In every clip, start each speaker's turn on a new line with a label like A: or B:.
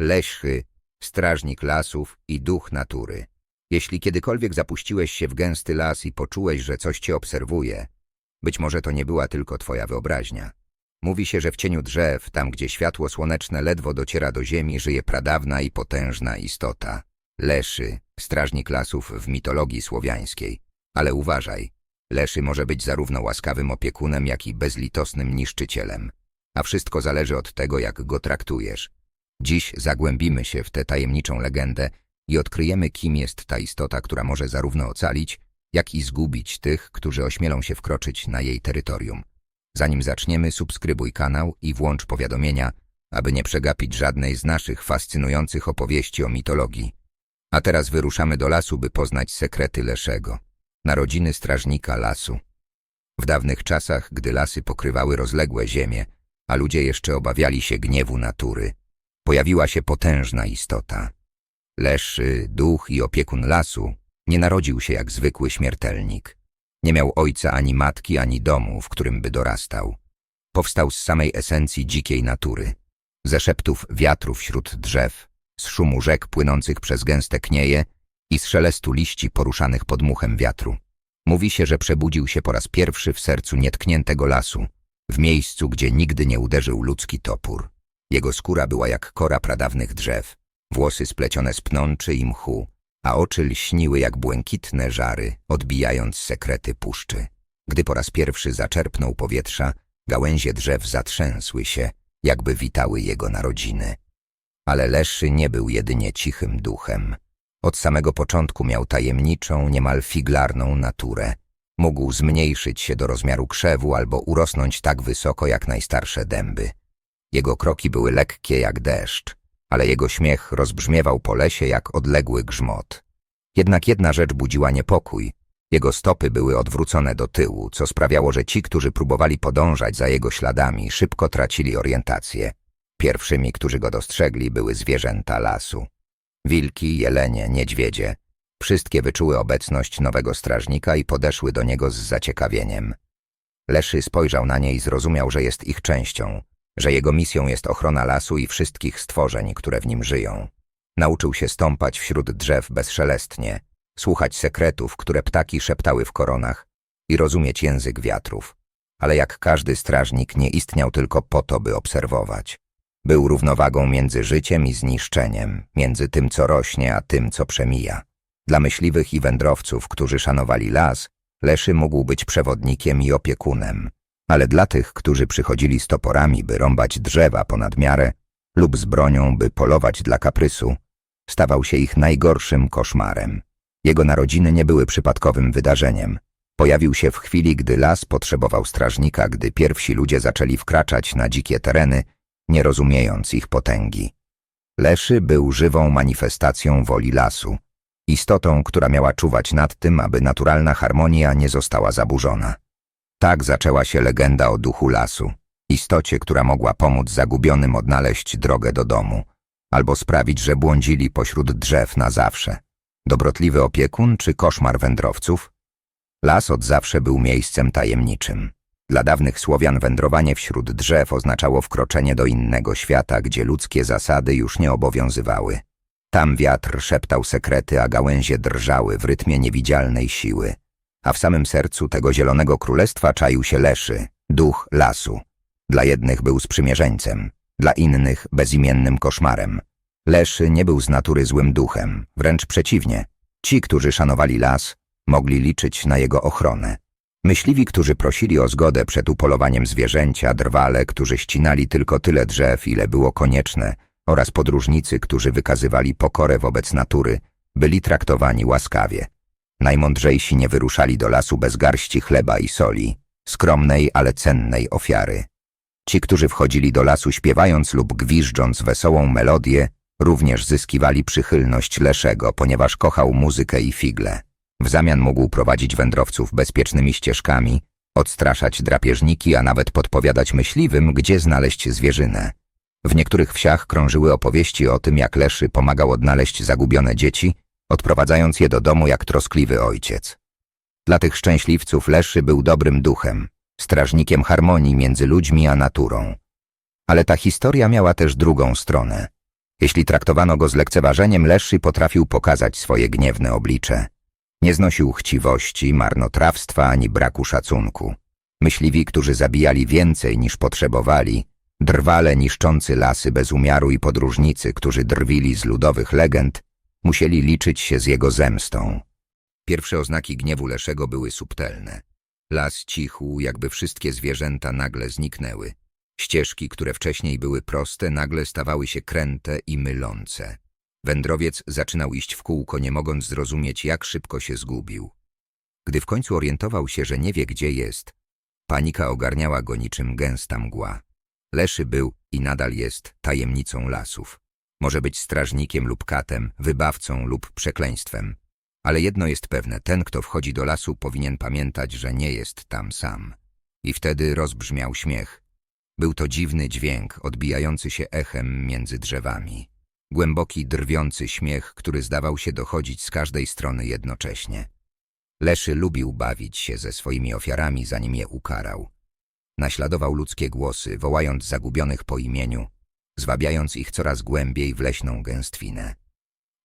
A: Leśchy, strażnik lasów i duch natury. Jeśli kiedykolwiek zapuściłeś się w gęsty las i poczułeś, że coś cię obserwuje, być może to nie była tylko twoja wyobraźnia. Mówi się, że w cieniu drzew, tam gdzie światło słoneczne ledwo dociera do ziemi, żyje pradawna i potężna istota. Leszy, strażnik lasów w mitologii słowiańskiej. Ale uważaj, Leszy może być zarówno łaskawym opiekunem, jak i bezlitosnym niszczycielem. A wszystko zależy od tego, jak go traktujesz. Dziś zagłębimy się w tę tajemniczą legendę i odkryjemy, kim jest ta istota, która może zarówno ocalić, jak i zgubić tych, którzy ośmielą się wkroczyć na jej terytorium. Zanim zaczniemy, subskrybuj kanał i włącz powiadomienia, aby nie przegapić żadnej z naszych fascynujących opowieści o mitologii. A teraz wyruszamy do lasu, by poznać sekrety Leszego, narodziny strażnika lasu. W dawnych czasach, gdy lasy pokrywały rozległe ziemie, a ludzie jeszcze obawiali się gniewu natury, pojawiła się potężna istota. Leszy, duch i opiekun lasu nie narodził się jak zwykły śmiertelnik. Nie miał ojca ani matki, ani domu, w którym by dorastał. Powstał z samej esencji dzikiej natury, ze szeptów wiatru wśród drzew, z szumu rzek płynących przez gęste knieje i z szelestu liści poruszanych podmuchem wiatru. Mówi się, że przebudził się po raz pierwszy w sercu nietkniętego lasu, w miejscu, gdzie nigdy nie uderzył ludzki topór. Jego skóra była jak kora pradawnych drzew, włosy splecione z pnączy i mchu, a oczy lśniły jak błękitne żary, odbijając sekrety puszczy. Gdy po raz pierwszy zaczerpnął powietrza, gałęzie drzew zatrzęsły się, jakby witały jego narodziny. Ale Leszy nie był jedynie cichym duchem. Od samego początku miał tajemniczą, niemal figlarną naturę. Mógł zmniejszyć się do rozmiaru krzewu albo urosnąć tak wysoko jak najstarsze dęby. Jego kroki były lekkie jak deszcz, ale jego śmiech rozbrzmiewał po lesie jak odległy grzmot. Jednak jedna rzecz budziła niepokój. Jego stopy były odwrócone do tyłu, co sprawiało, że ci, którzy próbowali podążać za jego śladami, szybko tracili orientację. Pierwszymi, którzy go dostrzegli, były zwierzęta lasu. Wilki, jelenie, niedźwiedzie. Wszystkie wyczuły obecność nowego strażnika i podeszły do niego z zaciekawieniem. Leszy spojrzał na nie i zrozumiał, że jest ich częścią, że jego misją jest ochrona lasu i wszystkich stworzeń, które w nim żyją. Nauczył się stąpać wśród drzew bezszelestnie, słuchać sekretów, które ptaki szeptały w koronach i rozumieć język wiatrów. Ale jak każdy strażnik nie istniał tylko po to, by obserwować. Był równowagą między życiem i zniszczeniem, między tym, co rośnie, a tym, co przemija. Dla myśliwych i wędrowców, którzy szanowali las, Leszy mógł być przewodnikiem i opiekunem, ale dla tych, którzy przychodzili z toporami, by rąbać drzewa ponad miarę lub z bronią, by polować dla kaprysu, stawał się ich najgorszym koszmarem. Jego narodziny nie były przypadkowym wydarzeniem. Pojawił się w chwili, gdy las potrzebował strażnika, gdy pierwsi ludzie zaczęli wkraczać na dzikie tereny, nie rozumiejąc ich potęgi. Leszy był żywą manifestacją woli lasu, istotą, która miała czuwać nad tym, aby naturalna harmonia nie została zaburzona. Tak zaczęła się legenda o duchu lasu, istocie, która mogła pomóc zagubionym odnaleźć drogę do domu, albo sprawić, że błądzili pośród drzew na zawsze. Dobrotliwy opiekun czy koszmar wędrowców? Las od zawsze był miejscem tajemniczym. Dla dawnych Słowian wędrowanie wśród drzew oznaczało wkroczenie do innego świata, gdzie ludzkie zasady już nie obowiązywały. Tam wiatr szeptał sekrety, a gałęzie drżały w rytmie niewidzialnej siły. A w samym sercu tego zielonego królestwa czaił się Leszy, duch lasu. Dla jednych był sprzymierzeńcem, dla innych bezimiennym koszmarem. Leszy nie był z natury złym duchem, wręcz przeciwnie. Ci, którzy szanowali las, mogli liczyć na jego ochronę. Myśliwi, którzy prosili o zgodę przed upolowaniem zwierzęcia, drwale, którzy ścinali tylko tyle drzew, ile było konieczne, oraz podróżnicy, którzy wykazywali pokorę wobec natury, byli traktowani łaskawie. Najmądrzejsi nie wyruszali do lasu bez garści chleba i soli, skromnej, ale cennej ofiary. Ci, którzy wchodzili do lasu śpiewając lub gwiżdżąc wesołą melodię, również zyskiwali przychylność Leszego, ponieważ kochał muzykę i figle. W zamian mógł prowadzić wędrowców bezpiecznymi ścieżkami, odstraszać drapieżniki, a nawet podpowiadać myśliwym, gdzie znaleźć zwierzynę. W niektórych wsiach krążyły opowieści o tym, jak Leszy pomagał odnaleźć zagubione dzieci, odprowadzając je do domu jak troskliwy ojciec. Dla tych szczęśliwców Leszy był dobrym duchem, strażnikiem harmonii między ludźmi a naturą. Ale ta historia miała też drugą stronę. Jeśli traktowano go z lekceważeniem, Leszy potrafił pokazać swoje gniewne oblicze. Nie znosił chciwości, marnotrawstwa ani braku szacunku. Myśliwi, którzy zabijali więcej niż potrzebowali, drwale niszczący lasy bez umiaru i podróżnicy, którzy drwili z ludowych legend, musieli liczyć się z jego zemstą. Pierwsze oznaki gniewu Leszego były subtelne. Las cichł, jakby wszystkie zwierzęta nagle zniknęły. Ścieżki, które wcześniej były proste, nagle stawały się kręte i mylące. Wędrowiec zaczynał iść w kółko, nie mogąc zrozumieć, jak szybko się zgubił. Gdy w końcu orientował się, że nie wie, gdzie jest, panika ogarniała go niczym gęsta mgła. Leszy był i nadal jest tajemnicą lasów. Może być strażnikiem lub katem, wybawcą lub przekleństwem. Ale jedno jest pewne, ten, kto wchodzi do lasu, powinien pamiętać, że nie jest tam sam. I wtedy rozbrzmiał śmiech. Był to dziwny dźwięk, odbijający się echem między drzewami. Głęboki, drwiący śmiech, który zdawał się dochodzić z każdej strony jednocześnie. Leszy lubił bawić się ze swoimi ofiarami, zanim je ukarał. Naśladował ludzkie głosy, wołając zagubionych po imieniu, zwabiając ich coraz głębiej w leśną gęstwinę.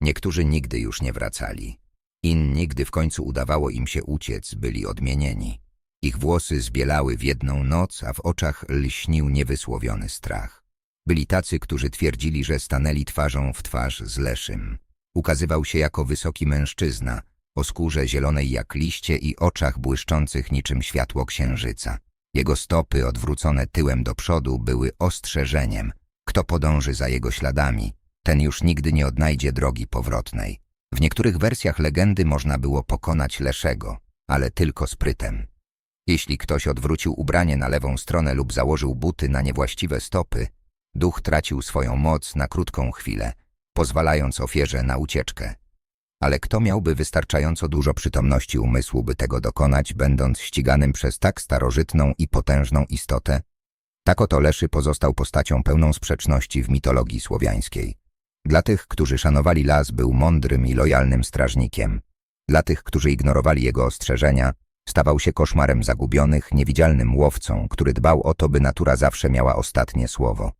A: Niektórzy nigdy już nie wracali. Inni, gdy w końcu udawało im się uciec, byli odmienieni. Ich włosy zbielały w jedną noc, a w oczach lśnił niewysłowiony strach. Byli tacy, którzy twierdzili, że stanęli twarzą w twarz z Leszym. Ukazywał się jako wysoki mężczyzna, o skórze zielonej jak liście i oczach błyszczących niczym światło księżyca. Jego stopy, odwrócone tyłem do przodu, były ostrzeżeniem. Kto podąży za jego śladami, ten już nigdy nie odnajdzie drogi powrotnej. W niektórych wersjach legendy można było pokonać Leszego, ale tylko sprytem. Jeśli ktoś odwrócił ubranie na lewą stronę lub założył buty na niewłaściwe stopy, duch tracił swoją moc na krótką chwilę, pozwalając ofierze na ucieczkę. Ale kto miałby wystarczająco dużo przytomności umysłu, by tego dokonać, będąc ściganym przez tak starożytną i potężną istotę? Tak oto Leszy pozostał postacią pełną sprzeczności w mitologii słowiańskiej. Dla tych, którzy szanowali las, był mądrym i lojalnym strażnikiem. Dla tych, którzy ignorowali jego ostrzeżenia, stawał się koszmarem zagubionych, niewidzialnym łowcą, który dbał o to, by natura zawsze miała ostatnie słowo.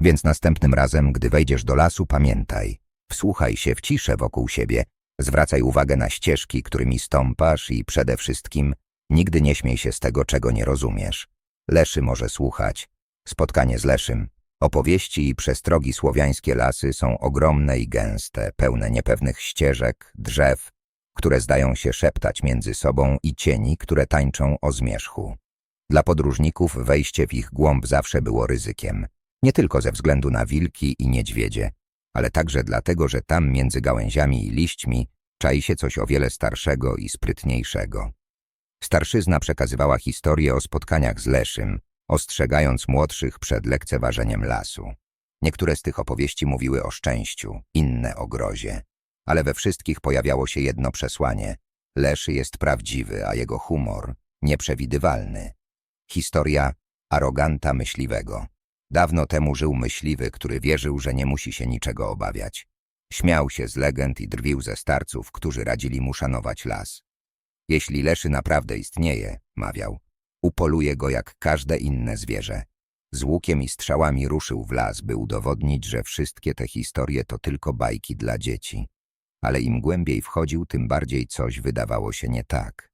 A: Więc następnym razem, gdy wejdziesz do lasu, pamiętaj. Wsłuchaj się w ciszę wokół siebie, zwracaj uwagę na ścieżki, którymi stąpasz i przede wszystkim nigdy nie śmiej się z tego, czego nie rozumiesz. Leszy może słuchać. Spotkanie z Leszym. Opowieści i przestrogi słowiańskie lasy są ogromne i gęste, pełne niepewnych ścieżek, drzew, które zdają się szeptać między sobą i cieni, które tańczą o zmierzchu. Dla podróżników wejście w ich głąb zawsze było ryzykiem. Nie tylko ze względu na wilki i niedźwiedzie, ale także dlatego, że tam między gałęziami i liśćmi czai się coś o wiele starszego i sprytniejszego. Starszyzna przekazywała historię o spotkaniach z Leszym, ostrzegając młodszych przed lekceważeniem lasu. Niektóre z tych opowieści mówiły o szczęściu, inne o grozie, ale we wszystkich pojawiało się jedno przesłanie. Leszy jest prawdziwy, a jego humor nieprzewidywalny. Historia aroganta myśliwego. Dawno temu żył myśliwy, który wierzył, że nie musi się niczego obawiać. Śmiał się z legend i drwił ze starców, którzy radzili mu szanować las. Jeśli Leszy naprawdę istnieje, mawiał, upoluje go jak każde inne zwierzę. Z łukiem i strzałami ruszył w las, by udowodnić, że wszystkie te historie to tylko bajki dla dzieci. Ale im głębiej wchodził, tym bardziej coś wydawało się nie tak.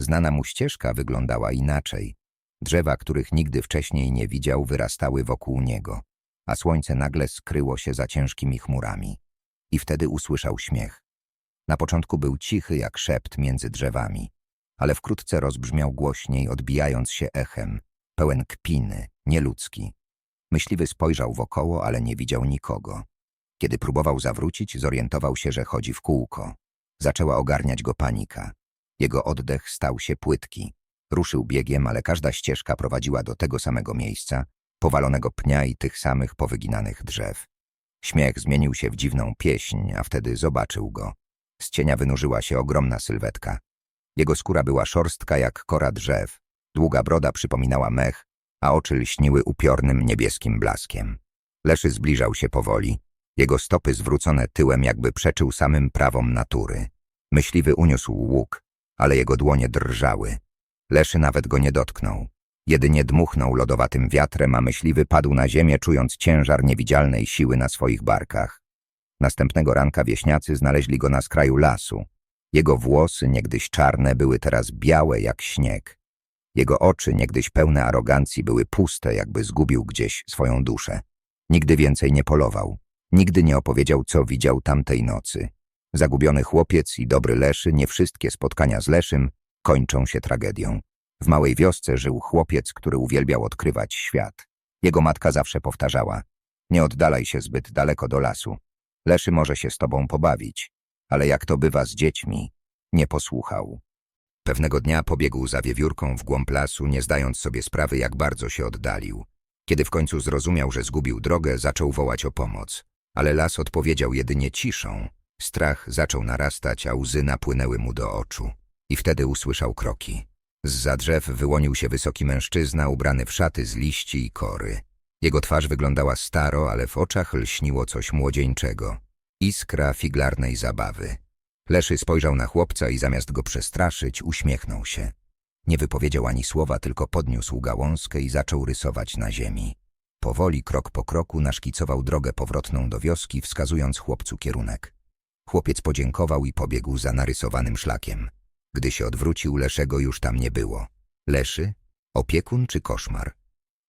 A: Znana mu ścieżka wyglądała inaczej. Drzewa, których nigdy wcześniej nie widział, wyrastały wokół niego, a słońce nagle skryło się za ciężkimi chmurami. I wtedy usłyszał śmiech. Na początku był cichy jak szept między drzewami, ale wkrótce rozbrzmiał głośniej, odbijając się echem, pełen kpiny, nieludzki. Myśliwy spojrzał wokoło, ale nie widział nikogo. Kiedy próbował zawrócić, zorientował się, że chodzi w kółko. Zaczęła ogarniać go panika. Jego oddech stał się płytki. Ruszył biegiem, ale każda ścieżka prowadziła do tego samego miejsca, powalonego pnia i tych samych powyginanych drzew. Śmiech zmienił się w dziwną pieśń, a wtedy zobaczył go. Z cienia wynurzyła się ogromna sylwetka. Jego skóra była szorstka jak kora drzew, długa broda przypominała mech, a oczy lśniły upiornym niebieskim blaskiem. Leszy zbliżał się powoli, jego stopy zwrócone tyłem jakby przeczył samym prawom natury. Myśliwy uniósł łuk, ale jego dłonie drżały. Leszy nawet go nie dotknął. Jedynie dmuchnął lodowatym wiatrem, a myśliwy padł na ziemię, czując ciężar niewidzialnej siły na swoich barkach. Następnego ranka wieśniacy znaleźli go na skraju lasu. Jego włosy, niegdyś czarne, były teraz białe jak śnieg. Jego oczy, niegdyś pełne arogancji, były puste, jakby zgubił gdzieś swoją duszę. Nigdy więcej nie polował. Nigdy nie opowiedział, co widział tamtej nocy. Zagubiony chłopiec i dobry Leszy, nie wszystkie spotkania z Leszym kończą się tragedią. W małej wiosce żył chłopiec, który uwielbiał odkrywać świat. Jego matka zawsze powtarzała: Nie oddalaj się zbyt daleko do lasu. Leszy może się z tobą pobawić, ale jak to bywa z dziećmi, nie posłuchał. Pewnego dnia pobiegł za wiewiórką w głąb lasu, nie zdając sobie sprawy, jak bardzo się oddalił. Kiedy w końcu zrozumiał, że zgubił drogę, zaczął wołać o pomoc. Ale las odpowiedział jedynie ciszą. Strach zaczął narastać, a łzy napłynęły mu do oczu. I wtedy usłyszał kroki. Z drzew wyłonił się wysoki mężczyzna ubrany w szaty z liści i kory. Jego twarz wyglądała staro, ale w oczach lśniło coś młodzieńczego. Iskra figlarnej zabawy. Leszy spojrzał na chłopca i zamiast go przestraszyć, uśmiechnął się. Nie wypowiedział ani słowa, tylko podniósł gałązkę i zaczął rysować na ziemi. Powoli, krok po kroku, naszkicował drogę powrotną do wioski, wskazując chłopcu kierunek. Chłopiec podziękował i pobiegł za narysowanym szlakiem. Gdy się odwrócił, Leszego już tam nie było. Leszy? Opiekun czy koszmar?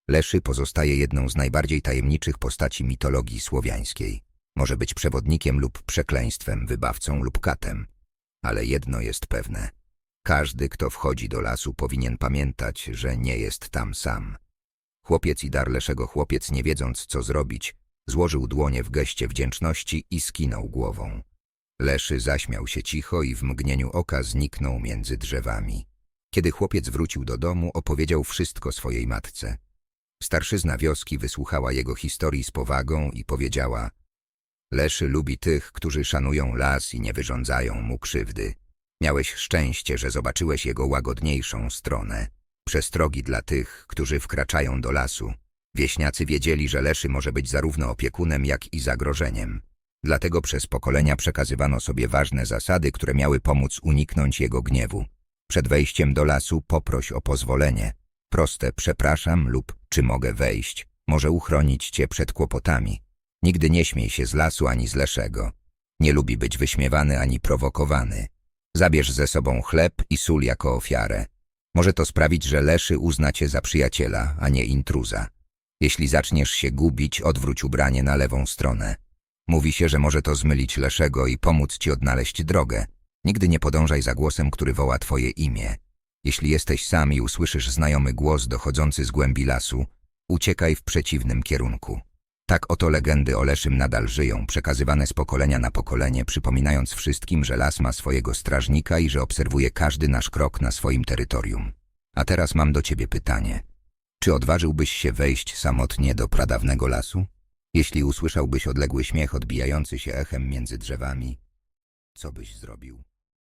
A: Leszy pozostaje jedną z najbardziej tajemniczych postaci mitologii słowiańskiej. Może być przewodnikiem lub przekleństwem, wybawcą lub katem. Ale jedno jest pewne. Każdy, kto wchodzi do lasu, powinien pamiętać, że nie jest tam sam. Chłopiec i dar Leszego chłopiec, nie wiedząc, co zrobić, złożył dłonie w geście wdzięczności i skinął głową. Leszy zaśmiał się cicho i w mgnieniu oka zniknął między drzewami. Kiedy chłopiec wrócił do domu, opowiedział wszystko swojej matce. Starszyzna wioski wysłuchała jego historii z powagą i powiedziała Leszy lubi tych, którzy szanują las i nie wyrządzają mu krzywdy. Miałeś szczęście, że zobaczyłeś jego łagodniejszą stronę. Przestrogi dla tych, którzy wkraczają do lasu. Wieśniacy wiedzieli, że Leszy może być zarówno opiekunem, jak i zagrożeniem. Dlatego przez pokolenia przekazywano sobie ważne zasady, które miały pomóc uniknąć jego gniewu. Przed wejściem do lasu poproś o pozwolenie. Proste przepraszam lub czy mogę wejść może uchronić cię przed kłopotami. Nigdy nie śmiej się z lasu ani z Leszego. Nie lubi być wyśmiewany ani prowokowany. Zabierz ze sobą chleb i sól jako ofiarę. Może to sprawić, że Leszy uzna cię za przyjaciela, a nie intruza. Jeśli zaczniesz się gubić, odwróć ubranie na lewą stronę. Mówi się, że może to zmylić Leszego i pomóc ci odnaleźć drogę. Nigdy nie podążaj za głosem, który woła twoje imię. Jeśli jesteś sam i usłyszysz znajomy głos dochodzący z głębi lasu, uciekaj w przeciwnym kierunku. Tak oto legendy o Leszym nadal żyją, przekazywane z pokolenia na pokolenie, przypominając wszystkim, że las ma swojego strażnika i że obserwuje każdy nasz krok na swoim terytorium. A teraz mam do ciebie pytanie. Czy odważyłbyś się wejść samotnie do pradawnego lasu? Jeśli usłyszałbyś odległy śmiech odbijający się echem między drzewami, co byś zrobił?